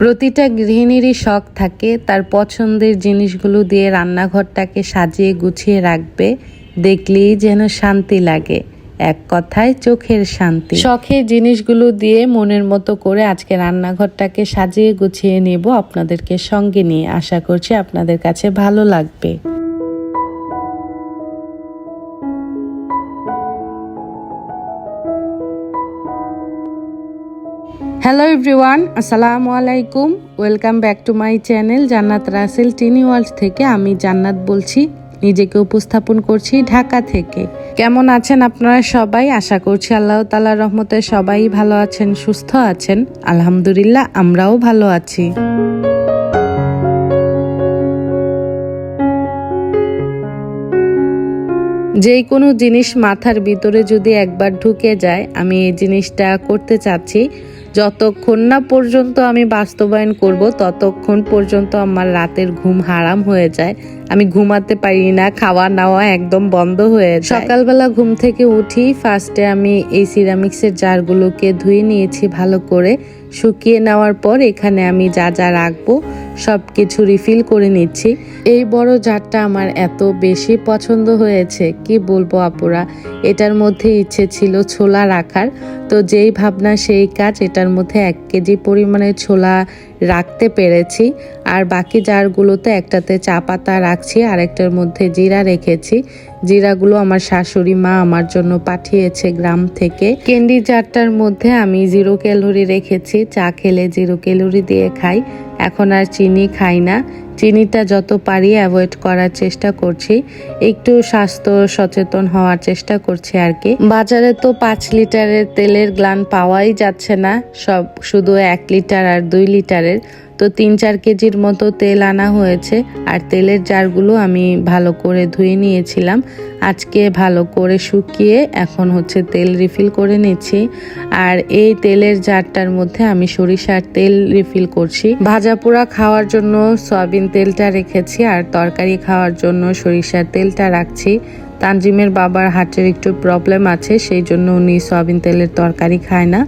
প্রতিটা গৃহিণীরই শখ থাকে, তার পছন্দের জিনিসগুলো দিয়ে রান্নাঘরটাকে সাজিয়ে গুছিয়ে রাখবে, দেখলেই যেন শান্তি লাগে। এক কথায় চোখের শান্তি। শখের জিনিসগুলো দিয়ে মনের মতো করে আজকে রান্নাঘরটাকে সাজিয়ে গুছিয়ে নেব আপনাদেরকে সঙ্গে নিয়ে। আশা করছি আপনাদের কাছে ভালো লাগবে। হ্যালো এভরিওয়ান আসসালামু আলাইকুম welcome back to my channel Jannat Rasel Tini world থেকে আমি জান্নাত বলছি, নিজেকে উপস্থাপন করছি ঢাকা থেকে। কেমন আছেন আপনারা সবাই? আশা করছি আল্লাহ তালার রহমতে সবাই ভালো আছেন, সুস্থ আছেন। আলহামদুলিল্লাহ, আমরাও ভালো আছি। যে কোনো জিনিস মাথার ভিতরে যদি একবার ঢুকে যায়, আমি এই জিনিসটা করতে চাচ্ছি। যতক্ষণ না পর্যন্ত আমি বাস্তবায়ন করব, ততক্ষণ পর্যন্ত আমার রাতের ঘুম হারাম হয়ে যায়। আমি ঘুমাতে পারি না, খাওয়া নাওয়া একদম বন্ধ হয়ে যায়। সকালবেলা ঘুম থেকে উঠি ফার্স্টে আমি এই সিরামিক্সের জারগুলোকে ধুয়ে নিয়েছি ভালো করে। শুকিয়ে নেওয়ার পর এখানে আমি যা যা রাখব, সব কিছু রিফিল করে নিচ্ছি। এই বড় জারটা আমার এত বেশি পছন্দ হয়েছে, কি বলব আপুরা? এটার মধ্যে ইচ্ছে ছিল ছোলা রাখার। তো যেই ভাবনা, সেই কাজ, এটার মধ্যে এক কেজি পরিমাণে ছোলা রাখতে পেরেছি, আর বাকি জারগুলোতে একটাতে চা পাতা রাখছি, আরেকটার মধ্যে জিরা রেখেছি। জিরাগুলো আমার শাশুড়ি মা আমার জন্য পাঠিয়েছে গ্রাম থেকে। ক্যান্ডি জারটার মধ্যে আমি জিরো ক্যালোরি রেখেছি। চা খেলে জিরো ক্যালোরি দিয়ে খাই। এখন আর চিনি খাই না। চিনিটা যত পারি অ্যাভয়েড করার চেষ্টা করছি। একটু স্বাস্থ্য সচেতন হওয়ার চেষ্টা করছি আর কি। বাজারে তো পাঁচ লিটারের তেলের গ্লান পাওয়াই যাচ্ছে না। সব শুধু এক লিটার আর দুই লিটারের। তো তিন চার কেজির মতো তেল আনা হয়েছে, আর তেলের জারগুলো আমি ভালো করে ধুয়ে নিয়েছিলাম। আজকে ভালো করে শুকিয়ে এখন হচ্ছে তেল রিফিল করে নিচ্ছি। আর এই তেলের জারটার মধ্যে আমি সরিষার তেল রিফিল করছি। ভাজা পোড়া খাওয়ার জন্য সয়াবিন তেলটা রেখেছি, আর তরকারি খাওয়ার জন্য সরিষার তেলটা রাখছি। তানজিমের বাবার হার্টের একটু প্রবলেম আছে, সেই জন্য উনি সয়াবিন তেলের তরকারি খায় না।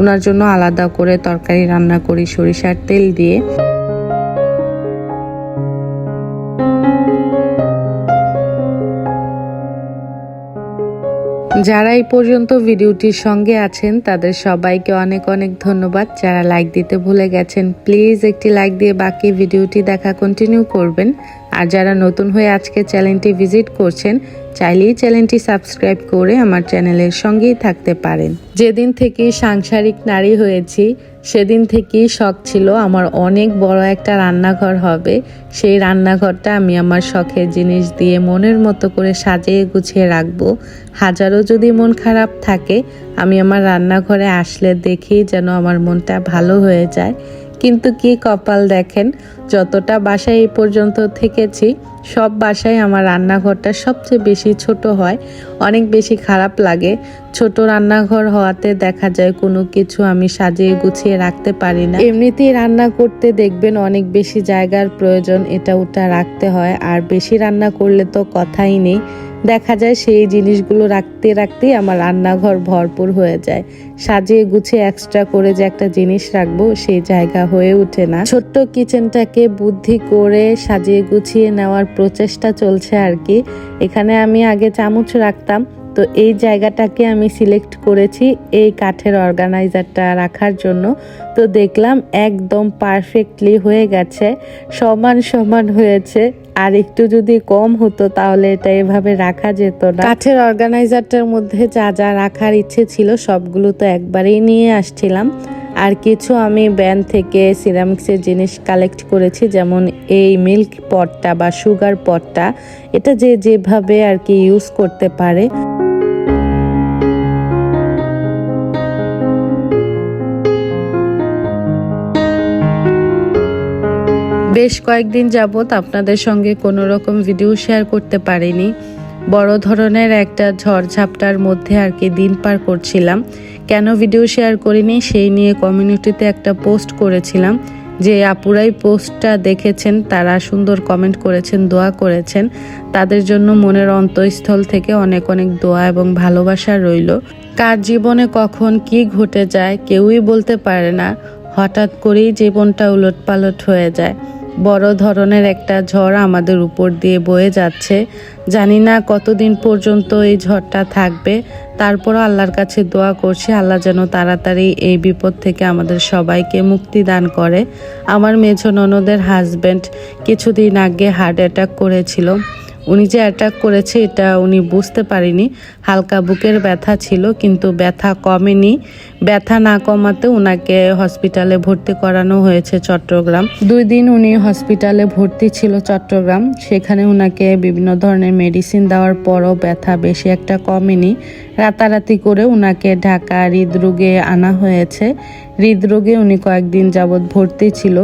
ওনার জন্য আলাদা করে তরকারি রান্না করি, সরিষার তেল দিয়ে। যারা এই পর্যন্ত ভিডিওটির সঙ্গে আছেন, তাদের সবাইকে অনেক অনেক ধন্যবাদ। যারা লাইক দিতে ভুলে গেছেন প্লিজ একটি লাইক দিয়ে বাকি ভিডিওটি দেখা কন্টিনিউ করবেন। আর যারা নতুন হয়ে আজকে চ্যানেলটি ভিজিট করছেন, চাইলেই চ্যানেলটি সাবস্ক্রাইব করে আমার চ্যানেলের সঙ্গেই থাকতে পারেন। যেদিন থেকে সাংসারিক নারী হয়েছি, সেদিন থেকেই শখ ছিল আমার অনেক বড় একটা রান্নাঘর হবে। সেই রান্নাঘরটা আমি আমার শখের জিনিস দিয়ে মনের মতো করে সাজিয়ে গুছিয়ে রাখব। হাজারো যদি মন খারাপ থাকে, আমি আমার রান্নাঘরে আসলে দেখি যেন আমার মনটা ভালো হয়ে যায়। কিন্তু কি কপাল দেখেন? যতটা বাসায় এই পর্যন্ত থেকেছি, সব বাসায় আমার রান্নাঘরটা সবচেয়ে বেশি ছোট হয়। অনেক বেশি খারাপ লাগে। ছোট রান্নাঘর হওয়াতে দেখা যায় কোনো কিছু আমি সাজিয়ে গুছিয়ে রাখতে পারি না। এমনিতেই রান্না করতে দেখবেন অনেক বেশি জায়গার প্রয়োজন, এটা ওটা রাখতে হয়। আর বেশি রান্না করলে তো কথাই নেই। দেখা যায় সেই জিনিসগুলো রাখতে রাখতেই আমার রান্নাঘর ভরপুর হয়ে যায়। সাজিয়ে গুছিয়ে এক্সট্রা করে যে একটা জিনিস রাখব, সেই জায়গা হয়ে ওঠে না। ছোট্ট কিচেনটাকে বুদ্ধি করে সাজিয়ে গুছিয়ে নেওয়ার প্রচেষ্টা চলছে আর কি। এখানে আমি আগে চামচ রাখতাম তো এই জায়গাটাকে আমি সিলেক্ট করেছি এই কাঠের অর্গানাইজারটা রাখার জন্য। তো দেখলাম একদম পারফেক্টলি হয়ে গেছে, সমান সমান হয়েছে। আর একটু যদি কম হতো তাহলে এটা এভাবে রাখা যেত না। কাঠের অর্গানাইজারটার মধ্যে যা যা রাখার ইচ্ছে ছিল সবগুলো তো একবারেই নিয়ে আসছিলাম। আর কিছু আমি ব্যান্ড থেকে সিরামিক্সের জিনিস কালেক্ট করেছি, যেমন এই মিল্ক পটটা বা সুগার পটটা এটা যে যেভাবে আর কি ইউজ করতে পারে। বেশ কয়েকদিন যাবৎ আপনাদের সঙ্গে কোনো রকম ভিডিও শেয়ার করতে পারিনি। বড় ধরনের একটা ঝড়ঝাপটার মধ্যে আর কি দিন পার করছিলাম। কেন ভিডিও শেয়ার করিনি সেই নিয়ে কমিউনিটিতে একটা পোস্ট করেছিলাম। যে আপুরাই পোস্টটা দেখেছেন, তারা সুন্দর কমেন্ট করেছেন, দোয়া করেছেন। তাদের জন্য মনের অন্তঃস্থল থেকে অনেক অনেক দোয়া এবং ভালোবাসা রইল। কার জীবনে কখন কি ঘটে যায় কেউই বলতে পারে না। হঠাৎ করেই জীবনটা উলটপালট হয়ে যায়। বড় ধরনের একটা ঝড় আমাদের উপর দিয়ে বয়ে যাচ্ছে। জানি না কতদিন পর্যন্ত এই ঝড়টা থাকবে। তারপরও আল্লাহর কাছে দোয়া করছি, আল্লাহ যেন তাড়াতাড়ি এই বিপদ থেকে আমাদের সবাইকে মুক্তি দান করে। আমার মেঝ ননদের হাজব্যান্ড কিছুদিন আগে হার্ট অ্যাটাক করেছিল। উনি যে অ্যাটাক করেছে, এটা উনি বুঝতে পারেনি। হালকা বুকের ব্যথা ছিল, কিন্তু ব্যথা কমেনি। ব্যথা না কমাতে উনাকে হসপিটালে ভর্তি করানো হয়েছে চট্টগ্রাম। দুই দিন উনি হসপিটালে ভর্তি ছিল চট্টগ্রাম। সেখানে ওনাকে বিভিন্ন ধরনের মেডিসিন দেওয়ার পরও ব্যথা বেশি একটা কমেনি। রাতারাতি করে ওনাকে ঢাকা হৃদরোগে আনা হয়েছে। হৃদরোগে উনি কয়েকদিন যাবৎ ভর্তি ছিল।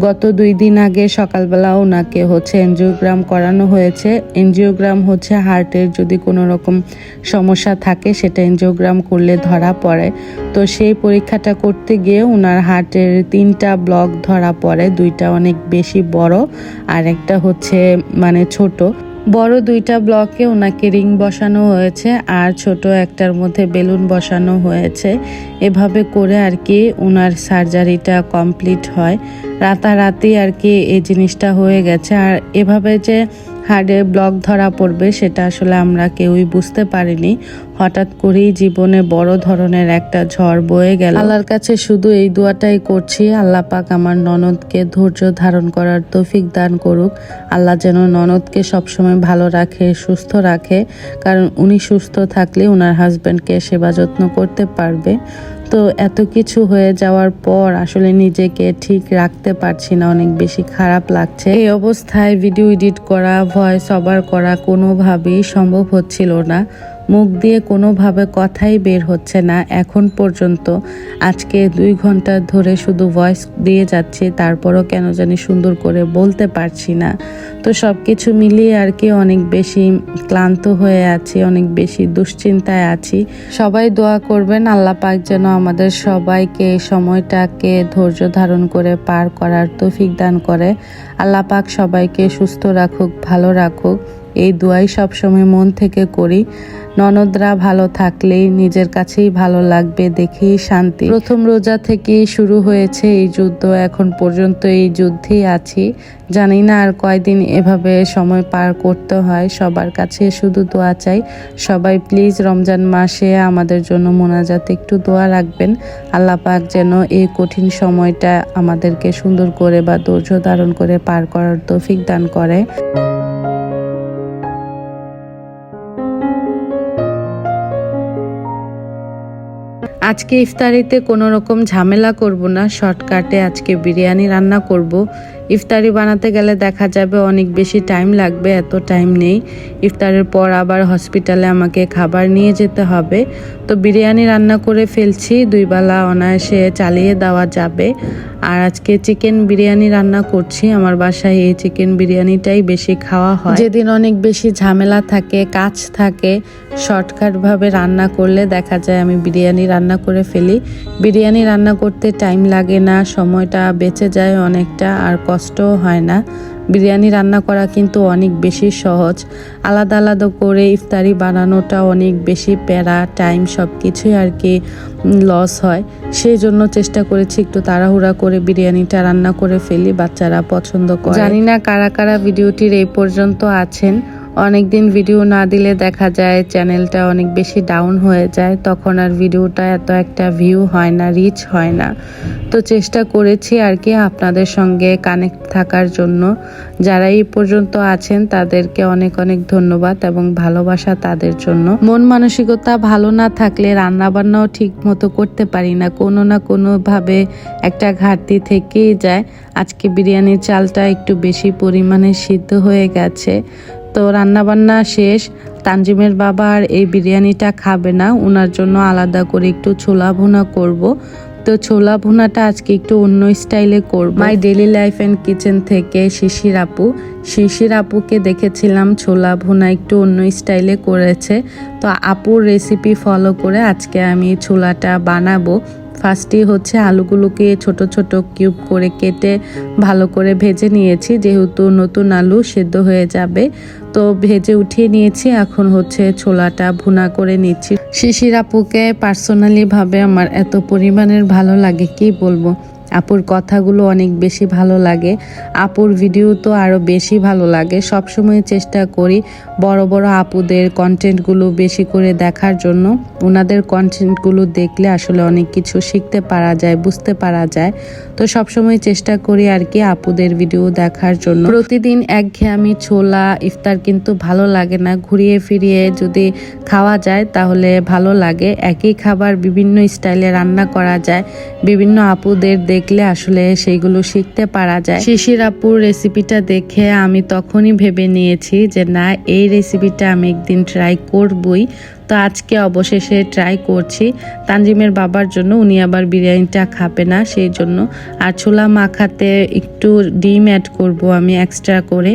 গত দুই দিন আগে সকালবেলা ওনাকে হচ্ছে এনজিওগ্রাম করানো হয়েছে। এনজিওগ্রাম হচ্ছে হার্টের যদি কোনো রকম সমস্যা থাকে, সেটা এনজিওগ্রাম করলে ধরা পড়ে। তো সেই পরীক্ষাটা করতে গিয়ে ওনার হার্টের তিনটা ব্লক ধরা পড়ে, দুইটা অনেক বেশি বড় আর একটা হচ্ছে মানে ছোট। বড় দুইটা ব্লকে ওনাকে রিং বসানো হয়েছে আর ছোট একটার মধ্যে বেলুন বসানো হয়েছে। এভাবে করে আর কি ওনার সার্জারিটা কমপ্লিট হয়। রাতারাতি আর কি এই জিনিসটা হয়ে গেছে। আর এভাবে যে হার্টে ব্লক ধরা পড়বে, সেটা আসলে আমরা কেউই বুঝতে পারিনি। হঠাৎ করেই জীবনে বড় ধরনের একটা ঝড় বয়ে গেল। আল্লাহর কাছে শুধু এই দোয়াটাই করছি, আল্লাহ পাক আমার ননদকে ধৈর্য ধারণ করার তৌফিক দান করুক। আল্লাহ যেন ননদকে সবসময় ভালো রাখে, সুস্থ রাখে, কারণ উনি সুস্থ থাকলে ওনার হাজব্যান্ডকে সেবা যত্ন করতে পারবে। তো এত কিছু হয়ে যাওয়ার পর আসলে নিজেকে ঠিক রাখতে পারছি না, অনেক বেশি খারাপ লাগছে। এই অবস্থায় ভিডিও এডিট করা ভয়েস ওভার করা কোনোভাবেই সম্ভব হচ্ছিল না। মুখ দিয়ে কোনোভাবে কথাই বের হচ্ছে না। এখন পর্যন্ত আজকে দুই ঘণ্টা ধরে শুধু ভয়েস দিয়ে যাচ্ছি, তারপরও কেন জানি সুন্দর করে বলতে পারছি না। তো সব কিছু মিলিয়ে আর কি অনেক বেশি ক্লান্ত হয়ে আছি, অনেক বেশি দুশ্চিন্তায় আছি। সবাই দোয়া করবেন, আল্লাহ পাক যেন আমাদের সবাইকে এই সময়টাকে ধৈর্য ধারণ করে পার করার তৌফিক দান করে। আল্লাহ পাক সবাইকে সুস্থ রাখুক, ভালো রাখুক। এই দোয়াই সবসময় মন থেকে করি। ননদরা ভালো থাকলেই নিজের কাছেই ভালো লাগবে দেখেই শান্তি। প্রথম রোজা থেকেই শুরু হয়েছে এই যুদ্ধ, এখন পর্যন্ত এই যুদ্ধেই আছি। জানি না আর কয়দিন এভাবে সময় পার করতে হয়, সবার কাছে শুধু দোয়া চাই। সবাই প্লিজ রমজান মাসে আমাদের জন্য মোনাজাতে একটু দোয়া রাখবেন। আল্লাহ পাক যেন এই কঠিন সময়টা আমাদেরকে সুন্দর করে বা ধৈর্য ধারণ করে পার করার তৌফিক দান করে। আজকে ইফতারিতে কোনো রকম ঝামেলা করব না শর্টকাটে আজকে বিরিয়ানি রান্না করব। ইফতারি বানাতে গেলে দেখা যাবে অনেক বেশি টাইম লাগবে, এত টাইম নেই। ইফতারের পর আবার হসপিটালে আমাকে খাবার নিয়ে যেতে হবে। তো বিরিয়ানি রান্না করে ফেলছি, দুই বেলা অনায়াসে চালিয়ে দেওয়া যাবে। আর আজকে চিকেন বিরিয়ানি রান্না করছি, আমার বাসায় এই চিকেন বিরিয়ানিটাই বেশি খাওয়া হয়। যেদিন অনেক বেশি ঝামেলা থাকে, কাজ থাকে শর্টকাটভাবে রান্না করলে দেখা যায় আমি বিরিয়ানি রান্না করে ফেলি। বিরিয়ানি রান্না করতে টাইম লাগে না, সময়টা বেঁচে যায় অনেকটা, আর কষ্টও হয় না। বিরিয়ানি রান্না করা কিন্তু অনেক বেশি সহজ। আলাদা আলাদা করে ইফতারি বানানোটা অনেক বেশি প্যারা, টাইম সব কিছুই আর কি লস হয়। সেই জন্য চেষ্টা করেছি একটু তাড়াহুড়া করে বিরিয়ানিটা রান্না করে ফেলি, বাচ্চারা পছন্দ করে। জানি না কারা কারা ভিডিওটির এই পর্যন্ত আছেন। অনেক দিন ভিডিও না দিলে দেখা যায় চ্যানেলটা অনেক বেশি ডাউন হয়ে যায়, তখন আর ভিডিওটা এত একটা ভিউ হয় না রিচ হয় না। তো চেষ্টা করেছি আর কি আপনাদের সঙ্গে কানেক্ট থাকার জন্য। যারা এই পর্যন্ত আছেন, তাদেরকে অনেক অনেক ধন্যবাদ এবং ভালোবাসা তাদের জন্য। মন মানসিকতা ভালো না থাকলে রান্না বান্নাও ঠিক মতো করতে পারি না। কোনো না কোনোভাবে একটা ঘাটতি থেকেই যায়। আজকে বিরিয়ানির চালটা একটু বেশি পরিমাণে সিদ্ধ হয়ে গেছে। তো রান্নাবান্না শেষ। তানজিমের বাবা আর এই বিরিয়ানিটা খাবে না। ওনার জন্য আলাদা করে একটু ছোলা ভুনা করব। তো ছোলা ভুনাটা আজকে একটু অন্য স্টাইলে করব। My daily life and kitchen থেকে শিশির আপু। শিশির আপুকে দেখেছিলাম ছোলা ভুনা একটু অন্য স্টাইলে করেছে। তো আপুর রেসিপি ফলো করে আজকে আমি ছোলাটা বানাবো। ফার্স্টই হচ্ছে আলুগুলোকে ছোট ছোট কিউব করে কেটে ভালো করে ভেজে নিয়েছি। যেহেতু নতুন আলু সেদ্ধ হয়ে যাবে, তো ভেজে উঠিয়ে নিয়েছি। এখন হচ্ছে ছোলাটা ভুনা করে নিচ্ছি। শিশির আপুকে পার্সোনালিভাবে আমার এত পরিমাণের ভালো লাগে, কি বলব? আপুর কথাগুলো অনেক বেশি ভালো লাগে। আপুর ভিডিও তো আরও বেশি ভালো লাগে। সবসময় চেষ্টা করি বড় বড় আপুদের কন্টেন্টগুলো বেশি করে দেখার জন্য। ওনাদের কন্টেন্টগুলো দেখলে আসলে অনেক কিছু শিখতে পারা যায়, বুঝতে পারা যায়। তো সবসময় চেষ্টা করি আর কি আপুদের ভিডিও দেখার জন্য। প্রতিদিন একঘেয়েমি ছোলা, ইফতার কিন্তু ভালো লাগে না। ঘুরিয়ে ফিরিয়ে যদি খাওয়া যায় তাহলে ভালো লাগে। একই খাবার বিভিন্ন স্টাইলে রান্না করা যায়। বিভিন্ন আপুদের দেখলে আসলে সেইগুলো শিখতে পারা যায়। শিশির আপুর রেসিপিটা দেখে আমি তখনই ভেবে নিয়েছি যে না, এই রেসিপিটা আমি একদিন ট্রাই করবই। তো আজকে অবশেষে ট্রাই করছি। তানজিমের বাবার জন্য, উনি আবার বিরিয়ানিটা খাবে না, সেই জন্য। আর ছোলা মাখাতে একটু ডিম অ্যাড করব আমি এক্সট্রা করে।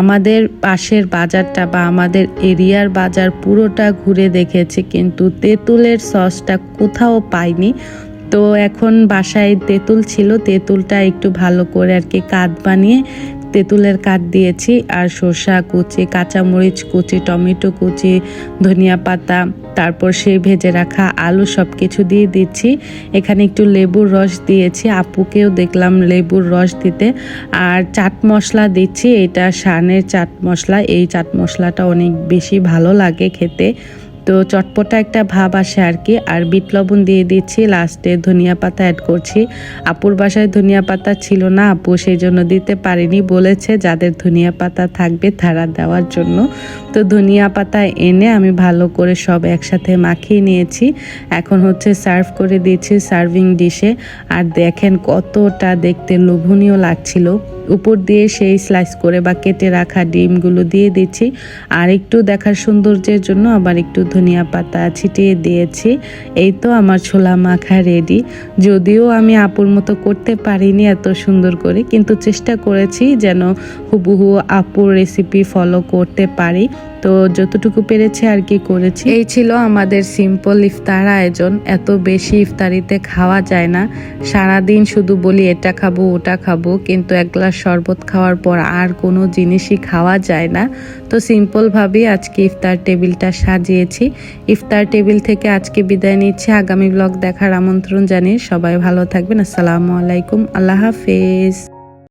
আমাদের পাশের বাজারটা বা আমাদের এরিয়ার বাজার পুরোটা ঘুরে দেখেছি, কিন্তু তেঁতুলের সসটা কোথাও পাইনি। তো এখন বাসায় তেঁতুল ছিল, তেঁতুলটা একটু ভালো করে আর কি কাঠ বানিয়ে তেঁতুলের কাঠ দিয়েছি আর শসা কুচি, কাঁচামরিচ কুচি, টমেটো কুচি, ধনিয়া পাতা, তারপর সেই ভেজে রাখা আলু সব কিছু দিয়ে দিচ্ছি। এখানে একটু লেবুর রস দিয়েছি, আপুকেও দেখলাম লেবুর রস দিতে। আর চাট মশলা দিচ্ছি, এটা সানের চাট মশলা, এই চাট মশলাটা অনেক বেশি ভালো লাগে খেতে। তো চটপটা একটা ভাব আসে আর কি। আর বিট লবণ দিয়ে দিচ্ছি লাস্টে ধনিয়া পাতা অ্যাড করছি। আপুর বাসায় ধনিয়া পাতা ছিল না আপু, সেই জন্য দিতে পারিনি। বলেছে যাদের ধনিয়া পাতা থাকবে তারা দেওয়ার জন্য। তো ধনিয়া পাতা এনে আমি ভালো করে সব একসাথে মাখিয়ে নিয়েছি। এখন হচ্ছে সার্ভ করে দিয়েছি সার্ভিং ডিশে আর দেখেন কতটা দেখতে লোভনীয় লাগছিল। উপর দিয়ে সেই স্লাইস করে বা কেটে রাখা ডিমগুলো দিয়ে দিচ্ছি। আর একটু দেখার সৌন্দর্যের জন্য আবার একটু ধনিয়া পাতা ছিটিয়ে দিয়েছি। এই তো আমার ছোলা মাখা রেডি যদিও আমি আপুর মতো করতে পারিনি এত সুন্দর করে, কিন্তু চেষ্টা করেছি যেন হুবহু আপুর রেসিপি ফলো করতে পারি। তো যতটুকু পেরেছে আর কি করেছি। এই ছিল আমাদের সিম্পল ইফতার আয়োজন। এত বেশি ইফতারিতে খাওয়া যায় না। সারাদিন শুধু বলি, এটা খাব, ওটা খাব। কিন্তু এক গ্লাস শরবত খাওয়ার পর আর কোনো জিনিসই খাওয়া যায় না। তো সিম্পলভাবেই আজকে ইফতার টেবিলটা সাজিয়েছি। ইফতার টেবিল থেকে আজকে বিদায় নিচ্ছি। আগামী ব্লগ দেখার আমন্ত্রণ জানিয়ে সবাই ভালো থাকবেন। আসসালামু আলাইকুম। আল্লাহ হাফেজ।